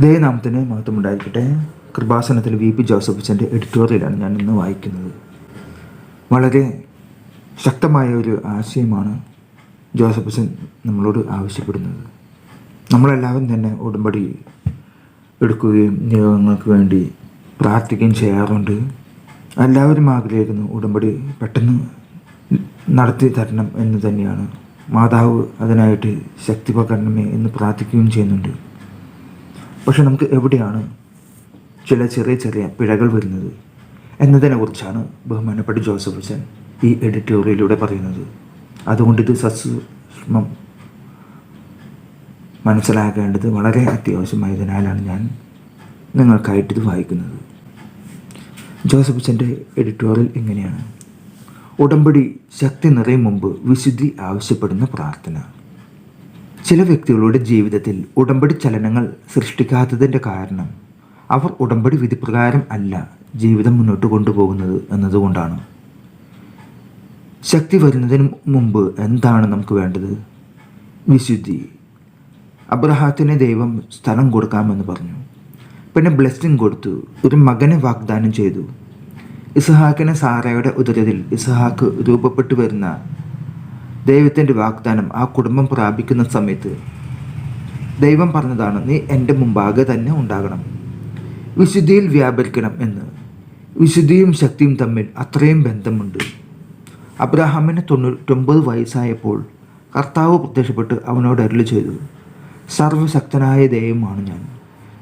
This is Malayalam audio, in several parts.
ദയനാമത്തിന് മഹത്വമുണ്ടായിരിക്കട്ടെ. കൃപാസനത്തിൽ വി. പി. ജോസഫിച്ചന്റെ എഡിറ്റോറിയലാണ് ഞാൻ ഇന്ന് വായിക്കുന്നത്. വളരെ ശക്തമായ ഒരു ആശയമാണ് ജോസഫിച്ചൻ നമ്മളോട് ആവശ്യപ്പെടുന്നത്. നമ്മളെല്ലാവരും തന്നെ ഉടമ്പടി എടുക്കുകയും നിയോഗങ്ങൾക്ക് വേണ്ടി പ്രാർത്ഥിക്കുകയും ചെയ്യാറുണ്ട്. എല്ലാവരും ആഗ്രഹിക്കുന്നു ഉടമ്പടി പെട്ടെന്ന് നടത്തി തരണം എന്ന് തന്നെയാണ്. മാതാവ് അതിനായിട്ട് ശക്തി പകരണമേ എന്ന് പ്രാർത്ഥിക്കുകയും ചെയ്യുന്നുണ്ട്. പക്ഷെ നമുക്ക് എവിടെയാണ് ചില ചെറിയ ചെറിയ പിഴകൾ വരുന്നത് എന്നതിനെക്കുറിച്ചാണ് ബഹുമാനപ്പെട്ട ജോസഫ് ഹുസൻ ഈ എഡിറ്റോറിയലിലൂടെ പറയുന്നത്. അതുകൊണ്ട് ഇത് സസൂക്ഷ്മം മനസ്സിലാക്കേണ്ടത് വളരെ അത്യാവശ്യമായതിനാലാണ് ഞാൻ നിങ്ങൾക്കായിട്ട് ഇത് വായിക്കുന്നത്. ജോസഫ് ഹുസന്റെ എഡിറ്റോറിയൽ എങ്ങനെയാണ്? ഉടമ്പടി ശക്തി നിറയും മുമ്പ് വിശുദ്ധി ആവശ്യപ്പെടുന്ന പ്രാർത്ഥന. ചില വ്യക്തികളുടെ ജീവിതത്തിൽ ഉടമ്പടി ചലനങ്ങൾ സൃഷ്ടിക്കാത്തതിന്റെ കാരണം അവർ ഉടമ്പടി വിധിപ്രകാരം അല്ല ജീവിതം മുന്നോട്ട് കൊണ്ടുപോകുന്നത് എന്നതുകൊണ്ടാണ്. ശക്തി വരുന്നതിന് മുമ്പ് എന്താണ് നമുക്ക് വേണ്ടത്? വിശുദ്ധി. അബ്രഹാത്തിന് ദൈവം സ്ഥലം കൊടുക്കാമെന്ന് പറഞ്ഞു. പിന്നെ ബ്ലെസ്സിങ് കൊടുത്തു. ഒരു മകനെ വാഗ്ദാനം ചെയ്തു. ഇസ്ഹാക്കിന് സാറയുടെ ഉദരത്തിൽ ഇസ്ഹാക്ക് രൂപപ്പെട്ടു വരുന്ന ദൈവത്തിന്റെ വാഗ്ദാനം ആ കുടുംബം പ്രാപിക്കുന്ന സമയത്ത് ദൈവം പറഞ്ഞതാണ് നീ എന്റെ മുമ്പാകെ തന്നെ ഉണ്ടാകണം. വിശുദ്ധിയിൽ വ്യാപരിക്കണം എന്ന്. വിശുദ്ധിയും ശക്തിയും തമ്മിൽ അത്രയും ബന്ധമുണ്ട്. അബ്രാഹാമിന് തൊണ്ണൂറ്റൊമ്പത് വയസ്സായപ്പോൾ കർത്താവ് പ്രത്യക്ഷപ്പെട്ട് അവനോട് അരുളി ചെയ്തു സർവശക്തനായ ദൈവമാണ് ഞാൻ.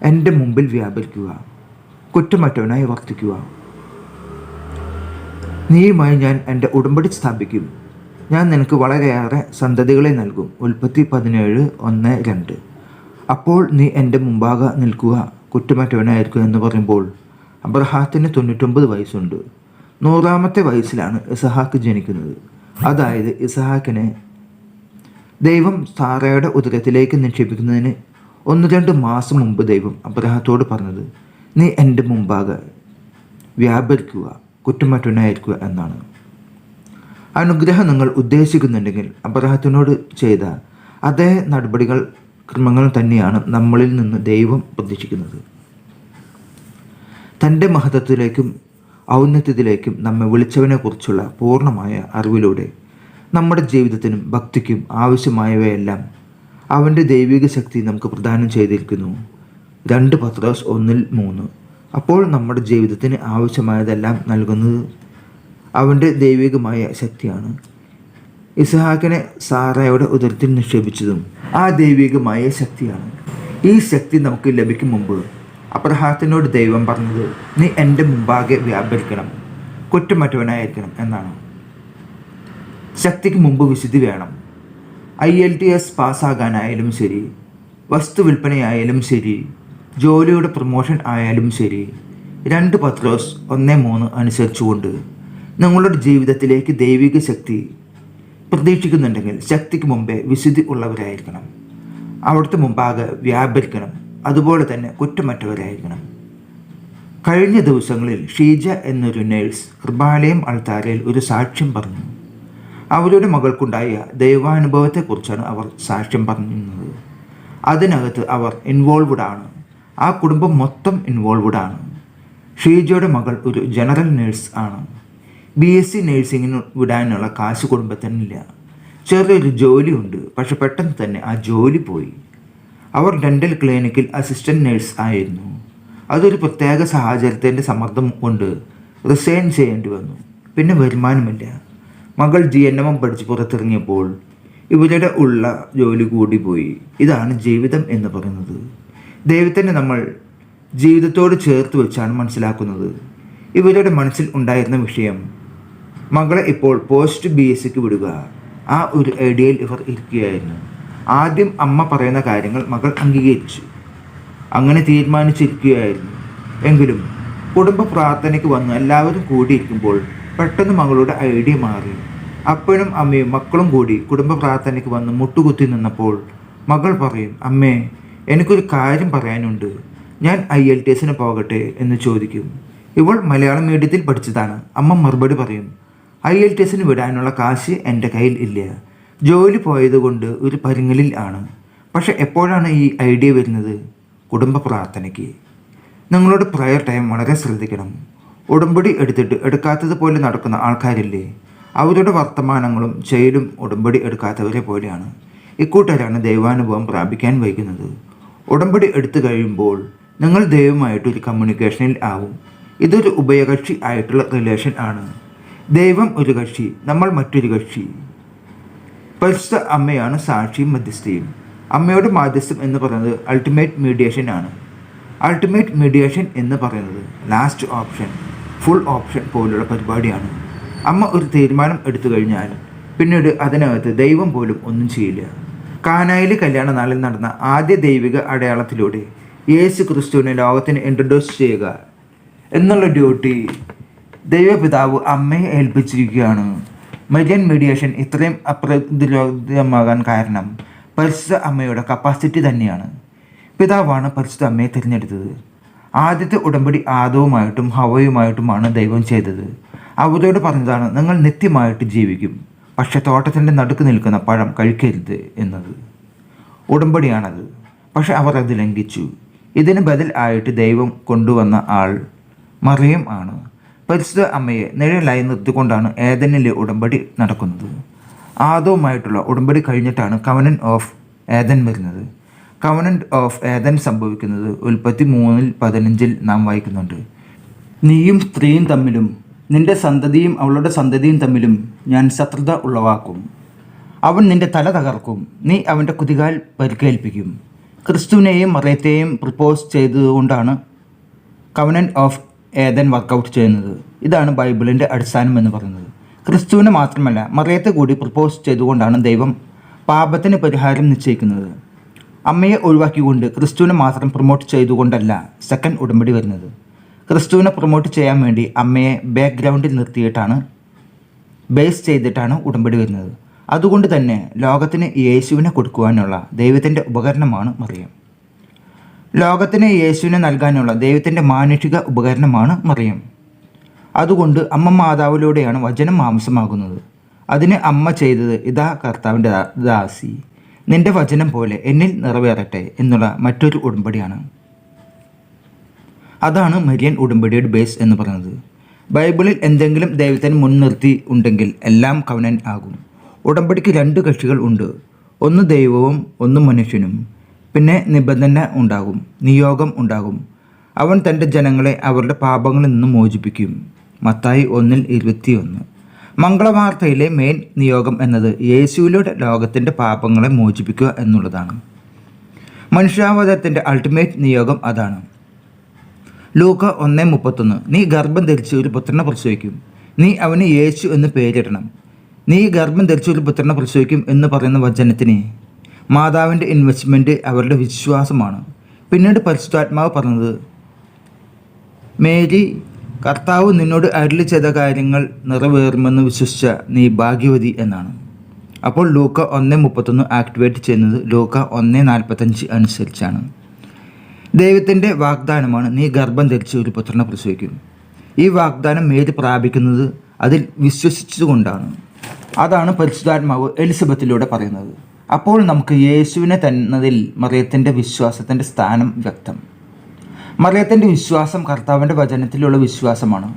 എന്റെ മുമ്പിൽ വ്യാപരിക്കുക. കുറ്റമറ്റവനായി വർത്തിക്കുക. നീയുമായി ഞാൻ എന്റെ ഉടമ്പടി സ്ഥാപിക്കും. ഞാൻ നിനക്ക് വളരെയേറെ സന്തതികളെ നൽകും. ഉൽപ്പത്തി പതിനേഴ് ഒന്ന് രണ്ട്. അപ്പോൾ നീ എന്റെ മുമ്പാകെ നിൽക്കുക കുറ്റമറ്റവനായിരിക്കും എന്ന് പറയുമ്പോൾ അബ്രഹാത്തിന് തൊണ്ണൂറ്റൊമ്പത് വയസ്സുണ്ട്. നൂറാമത്തെ വയസ്സിലാണ് ഇസഹാക്ക് ജനിക്കുന്നത്. അതായത് ഇസഹാക്കിനെ ദൈവം സാറയുടെ ഉദരത്തിലേക്ക് നിക്ഷേപിക്കുന്നതിന് ഒന്ന് രണ്ട് മാസം മുമ്പ് ദൈവം അബ്രഹത്തോട് പറഞ്ഞത് നീ എന്റെ മുമ്പാകെ വ്യാപരിക്കുക കുറ്റമറ്റവനായിരിക്കുക എന്നാണ്. അനുഗ്രഹം നിങ്ങൾ ഉദ്ദേശിക്കുന്നുണ്ടെങ്കിൽ അബ്രഹത്തിനോട് ചെയ്ത അതേ നടപടികൾ ക്രമങ്ങൾ തന്നെയാണ് നമ്മളിൽ നിന്ന് ദൈവം പ്രതീക്ഷിക്കുന്നത്. തന്റെ മഹത്വത്തിലേക്കും ഔന്നത്യത്തിലേക്കും നമ്മെ വിളിച്ചവനെക്കുറിച്ചുള്ള പൂർണമായ അറിവിലൂടെ നമ്മുടെ ജീവിതത്തിനും ഭക്തിക്കും ആവശ്യമായവയെല്ലാം അവന്റെ ദൈവിക ശക്തി നമുക്ക് പ്രദാനം ചെയ്തിരിക്കുന്നു. രണ്ട് പത്രോസ് ഒന്നിൽ മൂന്ന്. അപ്പോൾ നമ്മുടെ ജീവിതത്തിന് ആവശ്യമായതെല്ലാം നൽകുന്നത് അവന്റെ ദൈവികമായ ശക്തിയാണ്. ഇസഹാക്കിനെ സാറയുടെ ഉദരത്തിൽ നിക്ഷേപിച്ചതും ആ ദൈവികമായ ശക്തിയാണ്. ഈ ശക്തി നമുക്ക് ലഭിക്കും മുമ്പ് അബ്രഹാത്തിനോട് ദൈവം പറഞ്ഞത് നീ എന്റെ മുമ്പാകെ വ്യാപരിക്കണം കുറ്റമറ്റവനായിരിക്കണം എന്നാണ്. ശക്തിക്ക് മുമ്പ് വിശുദ്ധി വേണം. ഐ എൽ ടി എസ് പാസ്സാകാനായാലും ശരി വസ്തു വിൽപ്പനയായാലും ശരി ജോലിയുടെ പ്രൊമോഷൻ ആയാലും ശരി രണ്ട് പത്രോസ് ഒന്ന് മൂന്ന് അനുസരിച്ചുകൊണ്ട് നിങ്ങളുടെ ജീവിതത്തിലേക്ക് ദൈവിക ശക്തി പ്രതീക്ഷിക്കുന്നുണ്ടെങ്കിൽ ശക്തിക്ക് മുമ്പേ വിശുദ്ധി ഉള്ളവരായിരിക്കണം. അവിടുത്തെ മുമ്പാകെ വ്യാപരിക്കണം. അതുപോലെ തന്നെ കുറ്റമറ്റവരായിരിക്കണം. കഴിഞ്ഞ ദിവസങ്ങളിൽ ഷീജ എന്നൊരു നേഴ്സ് കൃപാലയം അൾത്താരയിൽ ഒരു സാക്ഷ്യം പറഞ്ഞു. അവരുടെ മകൾക്കുണ്ടായ ദൈവാനുഭവത്തെക്കുറിച്ചാണ് അവർ സാക്ഷ്യം പറഞ്ഞിരുന്നത്. അതിനകത്ത് അവർ ഇൻവോൾവ്ഡ് ആണ്. ആ കുടുംബം മൊത്തം ഇൻവോൾവ്ഡ് ആണ്. ഷീജയുടെ മകൾ ഒരു ജനറൽ നേഴ്സ് ആണ്. ബി എസ് സി നേഴ്സിങ്ങിന് വിടാനുള്ള കാശ് കുടുംബത്തിനില്ല ചെറിയൊരു ജോലിയുണ്ട്. പക്ഷെ പെട്ടെന്ന് തന്നെ ആ ജോലി പോയി. അവർ ഡെന്റൽ ക്ലിനിക്കിൽ അസിസ്റ്റന്റ് നേഴ്സ് ആയിരുന്നു. അതൊരു പ്രത്യേക സാഹചര്യത്തിന്റെ സമ്മർദ്ദം കൊണ്ട് റിസൈൻ ചെയ്യേണ്ടി വന്നു. പിന്നെ വരുമാനമില്ല. മകൾ ജി എൻ എം പഠിച്ച് പുറത്തിറങ്ങിയപ്പോൾ ഇവരുടെ ഉള്ള ജോലി കൂടി പോയി. ഇതാണ് ജീവിതം എന്ന് പറയുന്നത്. ദൈവത്തിനെ നമ്മൾ ജീവിതത്തോട് ചേർത്ത് വെച്ചാണ് മനസ്സിലാക്കുന്നത്. ഇവരുടെ മനസ്സിൽ ഉണ്ടായിരുന്ന വിഷയം മകളെ ഇപ്പോൾ പോസ്റ്റ് ബി എസ് സിക്ക് വിടുക. ആ ഒരു ഐഡിയയിൽ ഇവർ ഇരിക്കുകയായിരുന്നു. ആദ്യം അമ്മ പറയുന്ന കാര്യങ്ങൾ മകൾ അംഗീകരിച്ചു. അങ്ങനെ തീരുമാനിച്ചിരിക്കുകയായിരുന്നു. എങ്കിലും കുടുംബ പ്രാർത്ഥനയ്ക്ക് വന്ന് എല്ലാവരും കൂടിയിരിക്കുമ്പോൾ പെട്ടെന്ന് മകളുടെ ഐഡിയ മാറി. അപ്പനും അമ്മയും മക്കളും കൂടി കുടുംബ പ്രാർത്ഥനയ്ക്ക് വന്ന് മുട്ടുകുത്തി നിന്നപ്പോൾ മകൾ പറയും അമ്മേ എനിക്കൊരു കാര്യം പറയാനുണ്ട്. ഞാൻ ഐ എൽ ടി എസിന് പോകട്ടെ? എന്ന് ചോദിക്കും. ഇവൾ മലയാളം മീഡിയത്തിൽ പഠിച്ചതാണ്. അമ്മ മറുപടി പറയും ഐ എൽ ടി എസിന് വിടാനുള്ള കാശ് എന്റെ കയ്യിൽ ഇല്ല. ജോലി പോയതുകൊണ്ട് ഒരു പരുങ്ങലിൽ ആണ്. പക്ഷെ എപ്പോഴാണ് ഈ ഐഡിയ വരുന്നത്? കുടുംബ പ്രാർത്ഥനയ്ക്ക്. നിങ്ങളുടെ പ്രയർ ടൈം വളരെ ശ്രദ്ധിക്കണം. ഉടമ്പടി എടുത്തിട്ട് എടുക്കാത്തതുപോലെ നടക്കുന്ന ആൾക്കാരില്ലേ? അവരുടെ വർത്തമാനങ്ങളും ചെയ്യലും ഉടമ്പടി എടുക്കാത്തവരെ പോലെയാണ്. ഇക്കൂട്ടരാണ് ദൈവാനുഭവം പ്രാപിക്കാൻ വൈകുന്നത്. ഉടമ്പടി എടുത്തു കഴിയുമ്പോൾ നിങ്ങൾ ദൈവമായിട്ടൊരു കമ്മ്യൂണിക്കേഷനിൽ ആവും. ഇതൊരു ഉഭയകക്ഷി ആയിട്ടുള്ള റിലേഷൻ ആണ്. ദൈവം ഒരു കക്ഷി നമ്മൾ മറ്റൊരു കക്ഷി. പരിശുദ്ധ അമ്മയാണ് സാക്ഷിയും മധ്യസ്ഥയും. അമ്മയുടെ മാധ്യസ്ഥം എന്ന് പറയുന്നത് അൾട്ടിമേറ്റ് മീഡിയേഷൻ ആണ്. അൾട്ടിമേറ്റ് മീഡിയേഷൻ എന്ന് പറയുന്നത് ലാസ്റ്റ് ഓപ്ഷൻ ഫുൾ ഓപ്ഷൻ പോലുള്ള പരിപാടിയാണ്. അമ്മ ഒരു തീരുമാനം എടുത്തു കഴിഞ്ഞാൽ പിന്നീട് അതിനകത്ത് ദൈവം പോലും ഒന്നും ചെയ്യില്ല. കാനായിലെ കല്യാണ നാളിൽ നടന്ന ആദ്യ ദൈവിക അടയാളത്തിലൂടെ യേശു ക്രിസ്തുവിനെ ലോകത്തിന് ഇൻട്രൊഡ്യൂസ് ചെയ്യുക എന്നുള്ള ഡ്യൂട്ടി ദൈവപിതാവ് അമ്മയെ ഏൽപ്പിച്ചിരിക്കുകയാണ്. മരിയൻ മീഡിയേഷൻ ഇത്രയും അപ്രതിരോധമാകാൻ കാരണം പരിശുദ്ധ അമ്മയുടെ കപ്പാസിറ്റി തന്നെയാണ്. പിതാവാണ് പരിശുദ്ധ അമ്മയെ തിരഞ്ഞെടുത്തത്. ആദ്യത്തെ ഉടമ്പടി ആദവുമായിട്ടും ഹവയുമായിട്ടുമാണ് ദൈവം ചെയ്തത്. അവരോട് പറഞ്ഞതാണ് നിങ്ങൾ നിത്യമായിട്ട് ജീവിക്കും പക്ഷെ തോട്ടത്തിന്റെ നടുക്ക് നിൽക്കുന്ന പഴം കഴിക്കരുത് എന്നത്. ഉടമ്പടിയാണത്. പക്ഷെ അവർ അത് ലംഘിച്ചു. ഇതിന് ബദൽ ആയിട്ട് ദൈവം കൊണ്ടുവന്ന ആൾ മറിയം ആണ്. പരിശുദ്ധ അമ്മയെ നിഴലായി നിർത്തിക്കൊണ്ടാണ് ഏതനിലെ ഉടമ്പടി നടക്കുന്നത്. ആദവുമായിട്ടുള്ള ഉടമ്പടി കഴിഞ്ഞിട്ടാണ് കവനൻ ഓഫ് ഏതൻ വരുന്നത്. കവനന്റ് ഓഫ് ഏതൻ സംഭവിക്കുന്നത് ഉൽപ്പത്തി മൂന്നിൽ പതിനഞ്ചിൽ നാം വായിക്കുന്നുണ്ട്. നീയും സ്ത്രീയും തമ്മിലും നിന്റെ സന്തതിയും അവളുടെ സന്തതിയും തമ്മിലും ഞാൻ ശത്രുത ഉളവാക്കും. അവൻ നിന്റെ തല തകർക്കും. നീ അവന്റെ കുതികാൽ പരിക്കേൽപ്പിക്കും. ക്രിസ്തുവിനെയും മറയത്തെയും പ്രപ്പോസ് ചെയ്തുകൊണ്ടാണ് കവനൻ ഓഫ് ഏതൻ വർക്കൗട്ട് ചെയ്യുന്നത്. ഇതാണ് ബൈബിളിന്റെ അടിസ്ഥാനം എന്ന് പറയുന്നത്. ക്രിസ്തുവിനെ മാത്രമല്ല മറിയത്തെ കൂടി പ്രപ്പോസ് ചെയ്തുകൊണ്ടാണ് ദൈവം പാപത്തിന് പരിഹാരം നിശ്ചയിക്കുന്നത്. അമ്മയെ ഒഴിവാക്കിക്കൊണ്ട് ക്രിസ്തുവിനെ മാത്രം പ്രൊമോട്ട് ചെയ്തുകൊണ്ടല്ല സെക്കൻഡ് ഉടമ്പടി വരുന്നത്. ക്രിസ്തുവിനെ പ്രൊമോട്ട് ചെയ്യാൻ വേണ്ടി അമ്മയെ ബാക്ക്ഗ്രൗണ്ടിൽ നിർത്തിയിട്ടാണ് ബേസ് ചെയ്തിട്ടാണ് ഉടമ്പടി വരുന്നത്. അതുകൊണ്ട് തന്നെ ലോകത്തിന് യേശുവിനെ കൊടുക്കുവാനുള്ള ദൈവത്തിന്റെ ഉപകരണമാണ് മറിയം. ലോകത്തിന് യേശുവിനെ നൽകാനുള്ള ദൈവത്തിന്റെ മാനുഷിക ഉപകരണമാണ് മറിയം. അതുകൊണ്ട് അമ്മ മാതാവിലൂടെയാണ് വചനം മാംസമാകുന്നത്. അതിന് അമ്മ ചെയ്തത് ഇതാ കർത്താവിന്റെ ദാസി. നിന്റെ വചനം പോലെ എന്നിൽ നിറവേറട്ടെ എന്നുള്ള മറ്റൊരു ഉടമ്പടിയാണ്. അതാണ് മരിയൻ ഉടമ്പടിയുടെ ബേസ് എന്ന് പറയുന്നത്. ബൈബിളിൽ എന്തെങ്കിലും ദൈവത്തിന് മുൻനിർത്തി ഉണ്ടെങ്കിൽ എല്ലാം കവനൻ ആകും. ഉടമ്പടിക്ക് രണ്ട് കക്ഷികൾ ഉണ്ട്. ഒന്ന് ദൈവവും ഒന്ന് മനുഷ്യനും. പിന്നെ നിബന്ധന ഉണ്ടാകും നിയോഗം ഉണ്ടാകും. അവൻ തന്റെ ജനങ്ങളെ അവരുടെ പാപങ്ങളിൽ നിന്നും മോചിപ്പിക്കും. മത്തായി ഒന്നിൽ ഇരുപത്തിയൊന്ന്. മംഗളവാർത്തയിലെ മെയിൻ നിയോഗം എന്നത് യേശുവിലൂടെ ലോകത്തിന്റെ പാപങ്ങളെ മോചിപ്പിക്കുക എന്നുള്ളതാണ്. മനുഷ്യാവതാരത്തിന്റെ അൾട്ടിമേറ്റ് നിയോഗം അതാണ്. ലൂക്ക ഒന്ന് മുപ്പത്തൊന്ന്. നീ ഗർഭം ധരിച്ച് ഒരു പുത്രനെ പ്രസവിക്കും. നീ അവന് യേശു എന്ന് പേരിടണം. നീ ഗർഭം ധരിച്ച് ഒരു പുത്രനെ പ്രസവിക്കും എന്ന് പറയുന്ന വചനത്തിന് മാതാവിന്റെ ഇൻവെസ്റ്റ്മെന്റ് അവരുടെ വിശ്വാസമാണ്. പിന്നീട് പരിശുദ്ധാത്മാവ് പറഞ്ഞത് മേരി കർത്താവ് നിന്നോട് അരുളി ചെയ്ത കാര്യങ്ങൾ നിറവേറുമെന്ന് വിശ്വസിച്ച നീ ഭാഗ്യവതി എന്നാണ്. അപ്പോൾ ലൂക്ക ഒന്ന് മുപ്പത്തൊന്ന് ആക്ടിവേറ്റ് ചെയ്യുന്നത് ലൂക്ക ഒന്ന് നാൽപ്പത്തഞ്ച് അനുസരിച്ചാണ്. ദൈവത്തിന്റെ വാഗ്ദാനമാണ് നീ ഗർഭം ധരിച്ച് ഒരു പുത്രനെ പ്രസവിക്കും. ഈ വാഗ്ദാനം മേരി പ്രാപിക്കുന്നത് അതിൽ വിശ്വസിച്ചുകൊണ്ടാണ് അതാണ് പരിശുദ്ധാത്മാവ് എലിസബത്തിലൂടെ പറയുന്നത്. അപ്പോൾ നമുക്ക് യേശുവിനെ തന്നതിൽ മറിയത്തിന്റെ വിശ്വാസത്തിന്റെ സ്ഥാനം വ്യക്തം. മറിയത്തിന്റെ വിശ്വാസം കർത്താവിന്റെ വചനത്തിലുള്ള വിശ്വാസമാണ്.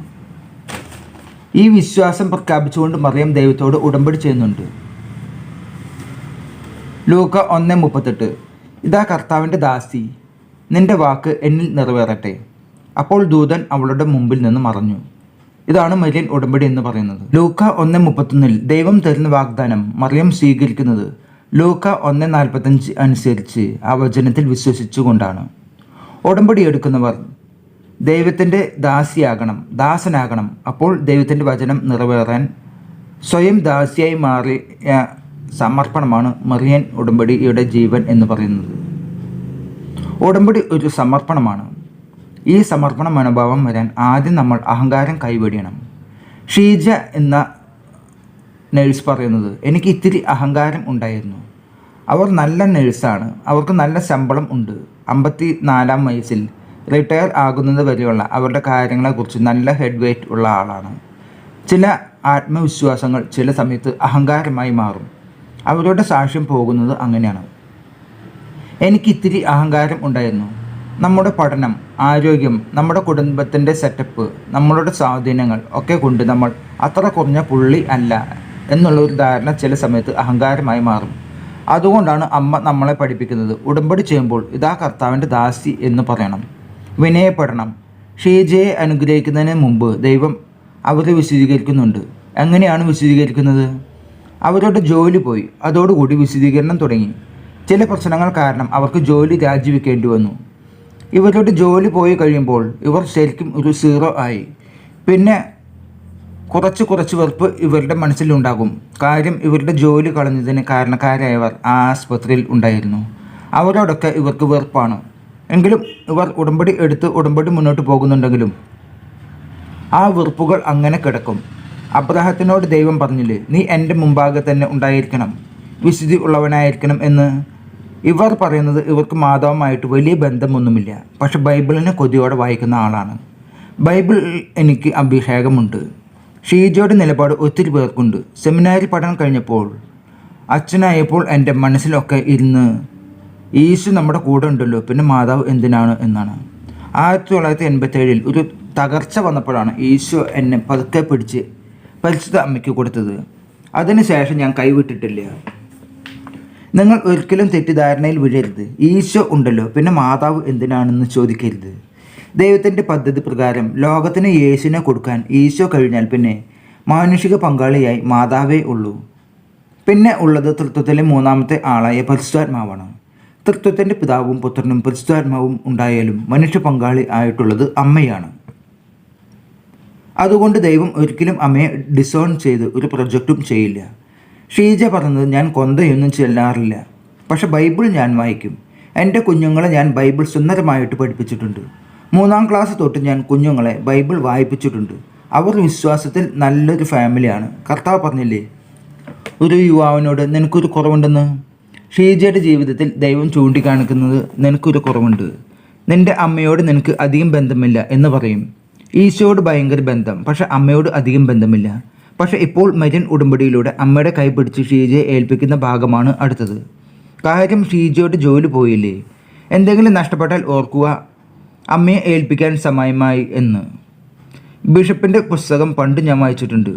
ഈ വിശ്വാസം പ്രഖ്യാപിച്ചുകൊണ്ട് മറിയം ദൈവത്തോട് ഉടമ്പടി ചെയ്യുന്നുണ്ട്. ലൂക്ക ഒന്ന് മുപ്പത്തെട്ട്. ഇതാ കർത്താവിന്റെ ദാസി നിന്റെ വാക്ക് എന്നിൽ നിറവേറട്ടെ. അപ്പോൾ ദൂതൻ അവളുടെ മുമ്പിൽ നിന്ന് മറഞ്ഞു. ഇതാണ് മരിയൻ ഉടമ്പടി എന്ന് പറയുന്നത്. ലൂക്ക ഒന്ന് മുപ്പത്തൊന്നിൽ. ദൈവം തരുന്ന വാഗ്ദാനം മറിയം സ്വീകരിക്കുന്നത് ലൂക്ക ഒന്ന് നാൽപ്പത്തഞ്ച് അനുസരിച്ച് ആ വചനത്തിൽ വിശ്വസിച്ചുകൊണ്ടാണ്. ഉടമ്പടി എടുക്കുന്നവർ ദൈവത്തിന്റെ ദാസിയാകണം ദാസനാകണം. അപ്പോൾ ദൈവത്തിന്റെ വചനം നിറവേറാൻ സ്വയം ദാസിയായി മാറിയ സമർപ്പണമാണ് മറിയൻ ഉടമ്പടിയുടെ ജീവൻ എന്ന് പറയുന്നത്. ഉടമ്പടി ഒരു സമർപ്പണമാണ്. ഈ സമർപ്പണ മനോഭാവം വരാൻ ആദ്യം നമ്മൾ അഹങ്കാരം കൈവെടിയണം. ഷീജ എന്ന നേഴ്സ് പറയുന്നത്. എനിക്ക് ഇത്തിരി അഹങ്കാരം ഉണ്ടായിരുന്നു. അവർ നല്ല നേഴ്സാണ് അവർക്ക് നല്ല ശമ്പളം ഉണ്ട്. അമ്പത്തി നാലാം വയസ്സിൽ റിട്ടയർ ആകുന്നത് വരെയുള്ള അവരുടെ കാര്യങ്ങളെക്കുറിച്ച് നല്ല ഹെഡ് വെയ്റ്റ് ഉള്ള ആളാണ്. ചില ആത്മവിശ്വാസങ്ങൾ ചില സമയത്ത് അഹങ്കാരമായി മാറും. അവരുടെ സാക്ഷ്യം പോകുന്നത് അങ്ങനെയാണ്. എനിക്ക് ഇത്തിരി അഹങ്കാരം ഉണ്ടായിരുന്നു. നമ്മുടെ പഠനം ആരോഗ്യം നമ്മുടെ കുടുംബത്തിന്റെ സെറ്റപ്പ് നമ്മളുടെ സ്വാധീനങ്ങൾ ഒക്കെ കൊണ്ട് നമ്മൾ അത്ര കുറഞ്ഞ പുള്ളി അല്ല എന്നുള്ള ഒരു ധാരണ ചില സമയത്ത് അഹങ്കാരമായി മാറും. അതുകൊണ്ടാണ് അമ്മ നമ്മളെ പഠിപ്പിക്കുന്നത്. ഉടമ്പടി ചെയ്യുമ്പോൾ ഇതാ കർത്താവിന്റെ ദാസി എന്ന് പറയണം. വിനയപ്പെടണം. ഷീജയെ അനുഗ്രഹിക്കുന്നതിന് മുമ്പ് ദൈവം അവരെ വിശദീകരിക്കുന്നുണ്ട് എങ്ങനെയാണ് വിശദീകരിക്കുന്നത് അവരുടെ ജോലി പോയി. അതോടുകൂടി വിശദീകരണം തുടങ്ങി. ചില പ്രശ്നങ്ങൾ കാരണം അവർക്ക് ജോലി രാജിവെക്കേണ്ടി വന്നു. ഇവരുടെ ജോലി പോയി കഴിയുമ്പോൾ ഇവർ ശരിക്കും ഒരു സീറോ ആയി. പിന്നെ കുറച്ച് കുറച്ച് വെറുപ്പ് ഇവരുടെ മനസ്സിലുണ്ടാകും. കാര്യം ഇവരുടെ ജോലി കളഞ്ഞതിന് കാരണക്കാരായവർ ആ ആസ്പത്രിയിൽ ഉണ്ടായിരുന്നു. അവരോടൊക്കെ ഇവർക്ക് വെറുപ്പാണ്. എങ്കിലും ഇവർ ഉടമ്പടി എടുത്ത് ഉടമ്പടി മുന്നോട്ട് പോകുന്നുണ്ടെങ്കിലും ആ വെറുപ്പുകൾ അങ്ങനെ കിടക്കും. അബ്രഹത്തിനോട് ദൈവം പറഞ്ഞില്ലേ നീ എന്റെ മുമ്പാകെ തന്നെ ഉണ്ടായിരിക്കണം. വിശുദ്ധി ഉള്ളവനായിരിക്കണം എന്ന്. ഇവർ പറയുന്നത് ഇവർക്ക് മാതാവുമായിട്ട് വലിയ ബന്ധമൊന്നുമില്ല. പക്ഷെ ബൈബിളിനെ കൊതിയോടെ വായിക്കുന്ന ആളാണ്. ബൈബിൾ എനിക്ക് അഭിഷേകമുണ്ട്. ഷീജയുടെ നിലപാട് ഒത്തിരി പേർക്കുണ്ട് സെമിനാരിൽ പഠനം കഴിഞ്ഞപ്പോൾ അച്ഛനായപ്പോൾ എന്റെ മനസ്സിലൊക്കെ ഇരുന്ന് ഈശു നമ്മുടെ കൂടെ ഉണ്ടല്ലോ പിന്നെ മാതാവ് എന്തിനാണ്? എന്നാണ്. ആയിരത്തി തൊള്ളായിരത്തി എൺപത്തേഴിൽ ഒരു തകർച്ച വന്നപ്പോഴാണ് ഈശോ എന്നെ പതുക്കെ പിടിച്ച് പരിശുദ്ധ അമ്മയ്ക്ക് കൊടുത്തത്. അതിനുശേഷം ഞാൻ കൈവിട്ടിട്ടില്ല. നിങ്ങൾ ഒരിക്കലും തെറ്റിദ്ധാരണയിൽ വിഴരുത് ഈശോ ഉണ്ടല്ലോ പിന്നെ മാതാവ് എന്തിനാണെന്ന് ചോദിക്കരുത്. ദൈവത്തിന്റെ പദ്ധതി പ്രകാരം ലോകത്തിന് യേശുവിനെ കൊടുക്കാൻ ഈശോ കഴിഞ്ഞാൽ പിന്നെ മാനുഷിക പങ്കാളിയായി മാതാവേ ഉള്ളൂ. പിന്നെ ഉള്ളത് തൃത്വത്തിലെ മൂന്നാമത്തെ ആളായ പരിശുദ്ധാത്മാവാണ്. തൃത്വത്തിന്റെ പിതാവും പുത്രനും പരിശുദ്ധാത്മാവും ഉണ്ടായാലും മനുഷ്യ പങ്കാളി ആയിട്ടുള്ളത് അമ്മയാണ്. അതുകൊണ്ട് ദൈവം ഒരിക്കലും അമ്മയെ ഡിസോൺ ചെയ്ത് ഒരു പ്രൊജക്റ്റും ചെയ്യില്ല. ഷീജ പറഞ്ഞത് ഞാൻ കൊന്തയൊന്നും ചെല്ലാറില്ല. പക്ഷെ ബൈബിൾ ഞാൻ വായിക്കും. എന്റെ കുഞ്ഞുങ്ങളെ ഞാൻ ബൈബിൾ സുന്ദരമായിട്ട് പഠിപ്പിച്ചിട്ടുണ്ട്. മൂന്നാം ക്ലാസ് തൊട്ട് ഞാൻ കുഞ്ഞുങ്ങളെ ബൈബിൾ വായിപ്പിച്ചിട്ടുണ്ട്. അവർ വിശ്വാസത്തിൽ നല്ലൊരു ഫാമിലിയാണ് കർത്താവ് പറഞ്ഞില്ലേ ഒരു യുവാവിനോട് നിനക്കൊരു കുറവുണ്ടെന്ന്? ഷീജയുടെ ജീവിതത്തിൽ ദൈവം ചൂണ്ടിക്കാണിക്കുന്നത് നിനക്കൊരു കുറവുണ്ട്. നിന്റെ അമ്മയോട് നിനക്ക് അധികം ബന്ധമില്ല എന്ന് പറയും. ഈശോയോട് ഭയങ്കര ബന്ധം പക്ഷെ അമ്മയോട് അധികം ബന്ധമില്ല. പക്ഷെ ഇപ്പോൾ മരിയൻ ഉടമ്പടിയിലൂടെ അമ്മയുടെ കൈ പിടിച്ച് ഷീജയെ ഏൽപ്പിക്കുന്ന ഭാഗമാണ് അടുത്തത്. കാര്യം ഷീജയോട് ജോലി പോയില്ലേ? എന്തെങ്കിലും നഷ്ടപ്പെട്ടാൽ ഓർക്കുക അമ്മയെ ഏൽപ്പിക്കാൻ സമയമായി എന്ന്. ബിഷപ്പിന്റെ പുസ്തകം പണ്ട് ഞാൻ വായിച്ചിട്ടുണ്ട്.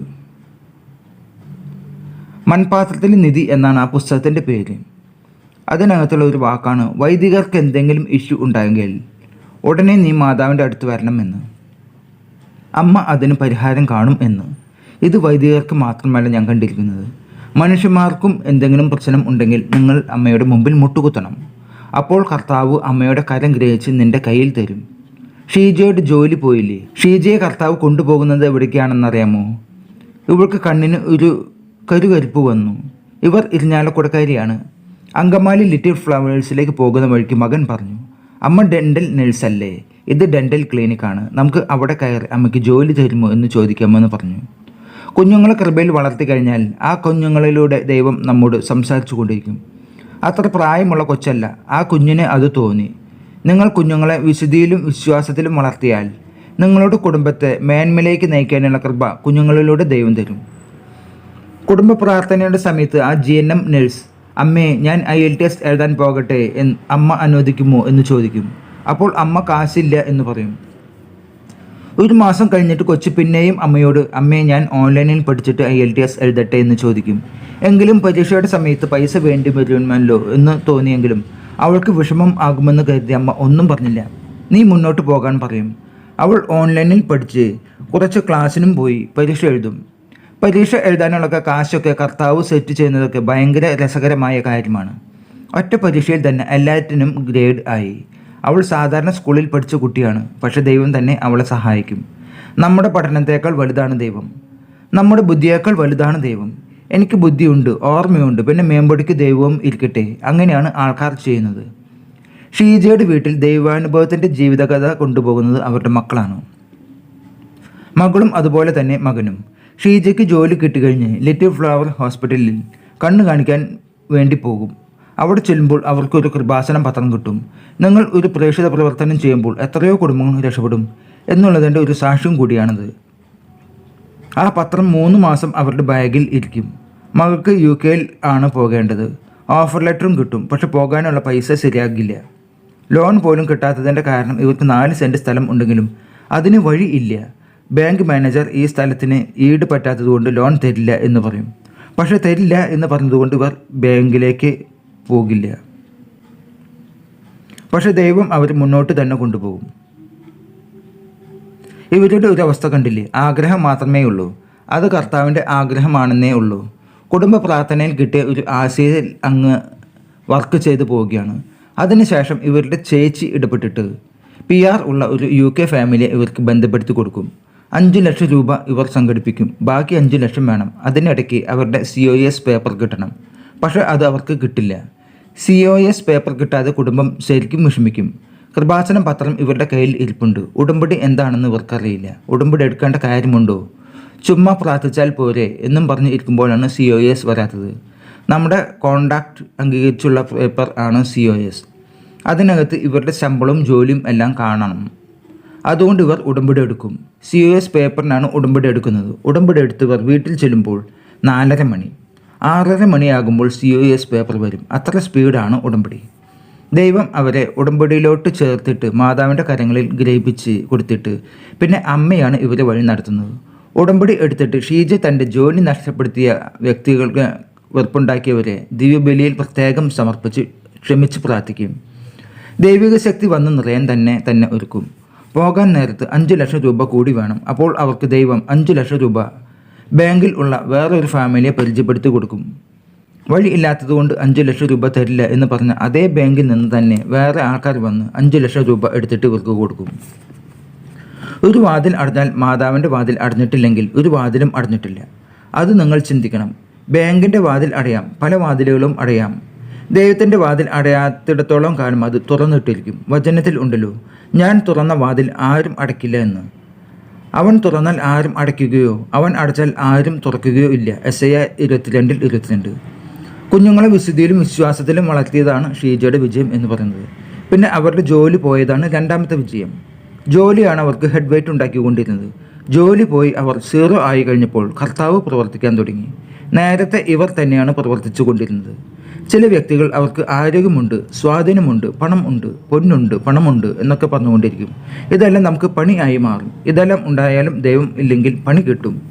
മൺപാത്രത്തിലെ നിധി എന്നാണ് ആ പുസ്തകത്തിന്റെ പേര്. അതിനകത്തുള്ള ഒരു വാക്കാണ് വൈദികർക്ക് എന്തെങ്കിലും ഇഷ്യൂ ഉണ്ടായെങ്കിൽ ഉടനെ നീ മാതാവിന്റെ അടുത്ത് വരണമെന്ന് അമ്മ അതിന് പരിഹാരം കാണും എന്ന്. ഇത് വൈദികർക്ക് മാത്രമല്ല ഞാൻ കണ്ടിരിക്കുന്നത്. മനുഷ്യന്മാർക്കും എന്തെങ്കിലും പ്രശ്നം ഉണ്ടെങ്കിൽ നിങ്ങൾ അമ്മയുടെ മുമ്പിൽ മുട്ടുകുത്തണം. അപ്പോൾ കർത്താവ് അമ്മയുടെ കരം ഗ്രഹിച്ച് നിന്റെ കയ്യിൽ തരും. ഷീജയുടെ ജോലി പോയില്ലേ? ഷീജയെ കർത്താവ് കൊണ്ടുപോകുന്നത് എവിടേക്കാണെന്നറിയാമോ? ഇവൾക്ക് കണ്ണിന് ഒരു കരുകരിപ്പ് വന്നു. ഇവർ ഇരിഞ്ഞാലക്കുടക്കാരിയാണ്. അങ്കമാലി ലിറ്റിൽ ഫ്ലവേഴ്സിലേക്ക് പോകുന്ന വഴിക്ക് മകൻ പറഞ്ഞു അമ്മ ഡെന്റൽ നഴ്സല്ലേ? ഇത് ഡെന്റൽ ക്ലിനിക്കാണ്. നമുക്ക് അവിടെ കയറി അമ്മയ്ക്ക് ജോലി തരുമോ എന്ന് ചോദിക്കാമെന്ന് പറഞ്ഞു. കുഞ്ഞുങ്ങളെ കൃപയിൽ വളർത്തി കഴിഞ്ഞാൽ ആ കുഞ്ഞുങ്ങളിലൂടെ ദൈവം നമ്മോട് സംസാരിച്ചു കൊണ്ടിരിക്കും അത്ര പ്രായമുള്ള കൊച്ചല്ല. ആ കുഞ്ഞിന് അത് തോന്നി. നിങ്ങൾ കുഞ്ഞുങ്ങളെ വിശുദ്ധിയിലും വിശ്വാസത്തിലും വളർത്തിയാൽ നിങ്ങളുടെ കുടുംബത്തെ മേന്മയിലേക്ക് നയിക്കാനുള്ള കൃപ കുഞ്ഞുങ്ങളിലൂടെ ദൈവം തരും. കുടുംബ പ്രാർത്ഥനയുടെ സമയത്ത് ആ ജി എൻ എം നഴ്സ് അമ്മേ ഞാൻ ഐ എൽ ടി എസ് എഴുതാൻ പോകട്ടെ എന്ന് അമ്മ അനുവദിക്കുമോ എന്ന് ചോദിക്കും. അപ്പോൾ അമ്മ കാശില്ല എന്ന് പറയും. ഒരു മാസം കഴിഞ്ഞിട്ട് കൊച്ചു പിന്നെയും അമ്മയോട് അമ്മയെ ഞാൻ ഓൺലൈനിൽ പഠിച്ചിട്ട് ഐ എൽ ടി എസ് എഴുതട്ടെ എന്ന് ചോദിക്കും. എങ്കിലും പരീക്ഷയുടെ സമയത്ത് പൈസ വേണ്ടി വരുമല്ലോ എന്ന് തോന്നിയെങ്കിലും അവൾക്ക് വിഷമം ആകുമെന്ന് കരുതി അമ്മ ഒന്നും പറഞ്ഞില്ല. നീ മുന്നോട്ട് പോകാൻ പറയും. അവൾ ഓൺലൈനിൽ പഠിച്ച് കുറച്ച് ക്ലാസ്സിനും പോയി പരീക്ഷ എഴുതും. പരീക്ഷ എഴുതാനുള്ളൊക്കെ കാശൊക്കെ കർത്താവ് സെറ്റ് ചെയ്യുന്നതൊക്കെ ഭയങ്കര രസകരമായ കാര്യമാണ്. ഒറ്റ പരീക്ഷയിൽ തന്നെ എല്ലാറ്റിനും ഗ്രേഡ് ആയി. അവൾ സാധാരണ സ്കൂളിൽ പഠിച്ച കുട്ടിയാണ്. പക്ഷെ ദൈവം തന്നെ അവളെ സഹായിക്കും. നമ്മുടെ പഠനത്തേക്കാൾ വലുതാണ് ദൈവം. നമ്മുടെ ബുദ്ധിയേക്കാൾ വലുതാണ് ദൈവം. എനിക്ക് ബുദ്ധിയുണ്ട് ഓർമ്മയുണ്ട് പിന്നെ മേമ്പൊടിക്ക് ദൈവവും ഇരിക്കട്ടെ. അങ്ങനെയാണ് ആൾക്കാർ ചെയ്യുന്നത്. ഷീജയുടെ വീട്ടിൽ ദൈവാനുഭവത്തിന്റെ ജീവിതകഥ കൊണ്ടുപോകുന്നത് അവരുടെ മക്കളാണ്. മകളും അതുപോലെ തന്നെ മകനും. ഷീജയ്ക്ക് ജോലി കിട്ടിക്കഴിഞ്ഞ് ലിറ്റിൽ ഫ്ലവർ ഹോസ്പിറ്റലിൽ കണ്ണു കാണിക്കാൻ വേണ്ടി പോകും. അവിടെ ചെല്ലുമ്പോൾ അവർക്കൊരു കൃപാസനം പത്രം കിട്ടും. നിങ്ങൾ ഒരു പ്രേക്ഷിത പ്രവർത്തനം ചെയ്യുമ്പോൾ എത്രയോ കുടുംബങ്ങൾ രക്ഷപ്പെടും എന്നുള്ളതിന്റെ ഒരു സാക്ഷ്യം കൂടിയാണിത്. ആ പത്രം മൂന്ന് മാസം അവരുടെ ബാഗിൽ ഇരിക്കും. മകൾക്ക് യു കെയിൽ ആണ് പോകേണ്ടത്. ഓഫർ ലെറ്ററും കിട്ടും. പക്ഷെ പോകാനുള്ള പൈസ ശരിയാകില്ല. ലോൺ പോലും കിട്ടാത്തതിന്റെ കാരണം ഇവർക്ക് നാല് സെന്റ് സ്ഥലം ഉണ്ടെങ്കിലും അതിന് വഴി ഇല്ല. ബാങ്ക് മാനേജർ ഈ സ്ഥലത്തിന് ഈട് പറ്റാത്തതുകൊണ്ട് ലോൺ തരില്ല എന്ന് പറയും. പക്ഷെ തരില്ല എന്ന് പറഞ്ഞതുകൊണ്ട് ഇവർ ബാങ്കിലേക്ക് പോകില്ല. പക്ഷെ ദൈവം അവർ മുന്നോട്ട് തന്നെ കൊണ്ടുപോകും. ഇവരുടെ ഒരു അവസ്ഥ കണ്ടില്ലേ? ആഗ്രഹം മാത്രമേ ഉള്ളൂ. അത് കർത്താവിന്റെ ആഗ്രഹമാണെന്നേ ഉള്ളൂ. കുടുംബ പ്രാർത്ഥനയിൽ കിട്ടിയ ഒരു ആശയിൽ അങ്ങ് വർക്ക് ചെയ്തു പോവുകയാണ്. അതിനുശേഷം ഇവരുടെ ചേച്ചി ഇടപെട്ടിട്ട് പി ആർ ഉള്ള ഒരു യു കെ ഫാമിലിയെ ഇവർക്ക് ബന്ധപ്പെടുത്തി കൊടുക്കും. അഞ്ച് ലക്ഷം രൂപ ഇവർ സംഘടിപ്പിക്കും. ബാക്കി അഞ്ച് ലക്ഷം വേണം. അതിനിടയ്ക്ക് അവരുടെ സി ഒ എസ് പേപ്പർ കിട്ടണം. പക്ഷേ അത് അവർക്ക് കിട്ടില്ല. സി ഒ എസ് പേപ്പർ കിട്ടാതെ കുടുംബം ശരിക്കും വിഷമിക്കും. കൃപാസനം പത്രം ഇവരുടെ കയ്യിൽ ഇരിപ്പുണ്ട്. ഉടമ്പടി എന്താണെന്ന് ഇവർക്കറിയില്ല. ഉടമ്പടി എടുക്കേണ്ട കാര്യമുണ്ടോ? ചുമ്മാ പ്രാർത്ഥിച്ചാൽ പോരെ എന്നും പറഞ്ഞ് ഇരിക്കുമ്പോഴാണ് സി ഒ എസ് വരാത്തത്. നമ്മുടെ കോണ്ടാക്ട് അംഗീകരിച്ചുള്ള പേപ്പർ ആണ് സി ഒ എസ് അതിനകത്ത് ഇവരുടെ ശമ്പളവും ജോലിയും എല്ലാം കാണണം. അതുകൊണ്ട് ഇവർ ഉടമ്പടി എടുക്കും. സി ഒ എസ് പേപ്പറിനാണ് ഉടമ്പടി എടുക്കുന്നത്. ഉടമ്പടി എടുത്തവർ വീട്ടിൽ ചെല്ലുമ്പോൾ നാലര മണി. ആറര മണിയാകുമ്പോൾ സി ഒ എസ് പേപ്പർ വരും. അത്ര സ്പീഡാണ് ഉടമ്പടി. ദൈവം അവരെ ഉടമ്പടിയിലോട്ട് ചേർത്തിട്ട് മാതാവിന്റെ കരങ്ങളിൽ ഗ്രഹിപ്പിച്ച് കൊടുത്തിട്ട് പിന്നെ അമ്മയാണ് ഇവരെ വഴി നടത്തുന്നത്. ഉടമ്പടി എടുത്തിട്ട് ഷീജ തന്റെ ജോലി നഷ്ടപ്പെടുത്തിയ വ്യക്തികൾക്ക് വെറുപ്പുണ്ടാക്കിയവരെ ദിവ്യബലിയിൽ പ്രത്യേകം സമർപ്പിച്ച് ക്ഷമിച്ച് പ്രാർത്ഥിക്കും. ദൈവിക ശക്തി വന്നു നിറയാൻ തന്നെ തന്നെ ഒരുക്കും. പോകാൻ നേരത്ത് അഞ്ച് ലക്ഷം രൂപ കൂടി വേണം. അപ്പോൾ അവർക്ക് ദൈവം അഞ്ച് ലക്ഷം രൂപ ബാങ്കിൽ ഉള്ള വേറൊരു ഫാമിലിയെ പരിചയപ്പെടുത്തി കൊടുക്കും. വഴി ഇല്ലാത്തതുകൊണ്ട് അഞ്ച് ലക്ഷം രൂപ തരില്ല എന്ന് പറഞ്ഞ അതേ ബാങ്കിൽ നിന്ന് തന്നെ വേറെ ആൾക്കാർ വന്ന് അഞ്ച് ലക്ഷം രൂപ എടുത്തിട്ട് ഇവർക്ക് കൊടുക്കും. ഒരു വാതിൽ അടഞ്ഞാൽ മാതാവിന്റെ വാതിൽ അടഞ്ഞിട്ടില്ലെങ്കിൽ ഒരു വാതിലും അടഞ്ഞിട്ടില്ല. അത് നിങ്ങൾ ചിന്തിക്കണം. ബാങ്കിന്റെ വാതിൽ അടയാം പല വാതിലുകളും അടയാം. ദൈവത്തിന്റെ വാതിൽ അടയാത്തിടത്തോളം കാലം അത് തുറന്നിട്ടിരിക്കും. വചനത്തിൽ ഉണ്ടല്ലോ ഞാൻ തുറന്ന വാതിൽ ആരും അടയ്ക്കില്ല എന്ന്. അവൻ തുറന്നാൽ ആരും അടയ്ക്കുകയോ അവൻ അടച്ചാൽ ആരും തുറക്കുകയോ ഇല്ല. എസ് ഐ ഇരുപത്തിരണ്ടിൽ ഇരുപത്തിരണ്ട്. കുഞ്ഞുങ്ങളെ വിശുദ്ധിയിലും വിശ്വാസത്തിലും വളർത്തിയതാണ് ഷീജയുടെ വിജയം എന്ന് പറയുന്നത്. പിന്നെ അവരുടെ ജോലി പോയതാണ് രണ്ടാമത്തെ വിജയം. ജോലിയാണ് അവർക്ക് ഹെഡ് വെയിറ്റ് ഉണ്ടാക്കിക്കൊണ്ടിരുന്നത്. ജോലി പോയി അവർ സീറോ ആയി കഴിഞ്ഞപ്പോൾ കർത്താവ് പ്രവർത്തിക്കാൻ തുടങ്ങി. നേരത്തെ ഇവർ തന്നെയാണ് പ്രവർത്തിച്ചു കൊണ്ടിരുന്നത് ചില വ്യക്തികൾ അവർക്ക് ആരോഗ്യമുണ്ട് സ്വാധീനമുണ്ട് പണം ഉണ്ട് പൊന്നുണ്ട് പണമുണ്ട് എന്നൊക്കെ പറഞ്ഞുകൊണ്ടിരിക്കും. ഇതെല്ലാം നമുക്ക് പണിയായി മാറും. ഇതെല്ലാം ഉണ്ടായാലും ദൈവം ഇല്ലെങ്കിൽ പണി കിട്ടും.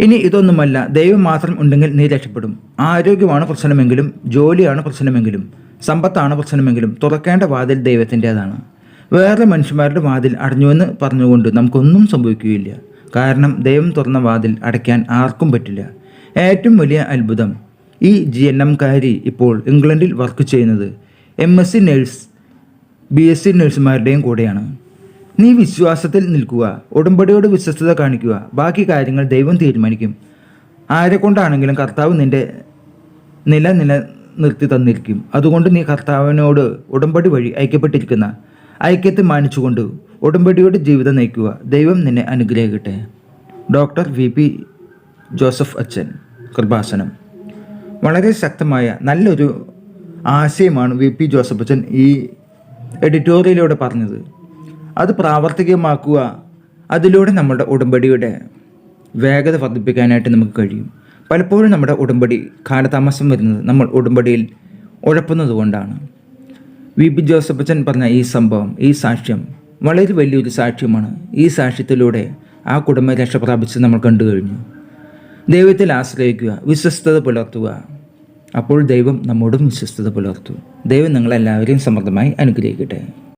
ഇനി ഇതൊന്നുമല്ല ദൈവം മാത്രം ഉണ്ടെങ്കിൽ നീ രക്ഷപ്പെടും. ആരോഗ്യമാണ് പ്രശ്നമെങ്കിലും ജോലിയാണ് പ്രശ്നമെങ്കിലും സമ്പത്താണ് പ്രശ്നമെങ്കിലും തുറക്കേണ്ട വാതിൽ ദൈവത്തിന്റെതാണ്. വേറെ മനുഷ്യന്മാരുടെ വാതിൽ അടഞ്ഞുവെന്ന് പറഞ്ഞുകൊണ്ട് നമുക്കൊന്നും സംഭവിക്കുകയില്ല. കാരണം ദൈവം തുറന്ന വാതിൽ അടയ്ക്കാൻ ആർക്കും പറ്റില്ല. ഏറ്റവും വലിയ അത്ഭുതം ഈ ജി എൻ എംകാരി ഇപ്പോൾ ഇംഗ്ലണ്ടിൽ വർക്ക് ചെയ്യുന്നത് M S C nurse B S C നഴ്സുമാരുടെയും കൂടെയാണ്. നീ വിശ്വാസത്തിൽ നിൽക്കുക ഉടമ്പടിയോട് വിശ്വസ്തത കാണിക്കുക ബാക്കി കാര്യങ്ങൾ ദൈവം തീരുമാനിക്കും. ആരെ കൊണ്ടാണെങ്കിലും കർത്താവ് നിന്റെ നില നില നിർത്തി തന്നിരിക്കും. അതുകൊണ്ട് നീ കർത്താവിനോട് ഉടമ്പടി വഴി ഐക്യപ്പെട്ടിരിക്കുന്ന ഐക്യത്തെ മാനിച്ചുകൊണ്ട് ഉടമ്പടിയോട് ജീവിതം നയിക്കുക. ദൈവം നിന്നെ അനുഗ്രഹിക്കട്ടെ. ഡോക്ടർ വി പി ജോസഫ് അച്ഛൻ കൃപാസനം. വളരെ ശക്തമായ നല്ലൊരു ആശയമാണ് വി പി ജോസഫ് അച്ഛൻ ഈ എഡിറ്റോറിയലിലൂടെ പറഞ്ഞത്. അത് പ്രാവർത്തികമാക്കുക അതിലൂടെ നമ്മുടെ ഉടമ്പടിയുടെ വേഗത വർദ്ധിപ്പിക്കാനായിട്ട് നമുക്ക് കഴിയും. പലപ്പോഴും നമ്മുടെ ഉടമ്പടി കാലതാമസം വരുന്നത് നമ്മൾ ഉടമ്പടിയിൽ ഉഴപ്പുന്നത് കൊണ്ടാണ്. വി പി ജോസഫച്ചൻ പറഞ്ഞ ഈ സംഭവം ഈ സാക്ഷ്യം വളരെ വലിയൊരു സാക്ഷ്യമാണ്. ഈ സാക്ഷ്യത്തിലൂടെ ആ കുടുംബം രക്ഷ പ്രാപിച്ച് നമ്മൾ കണ്ടു കഴിഞ്ഞു. ദൈവത്തിൽ ആശ്രയിക്കുക വിശ്വസ്തത പുലർത്തുക. അപ്പോൾ ദൈവം നമ്മോടും വിശ്വസ്തത പുലർത്തും. ദൈവം നിങ്ങളെല്ലാവരെയും സമൃദ്ധമായി അനുഗ്രഹിക്കട്ടെ.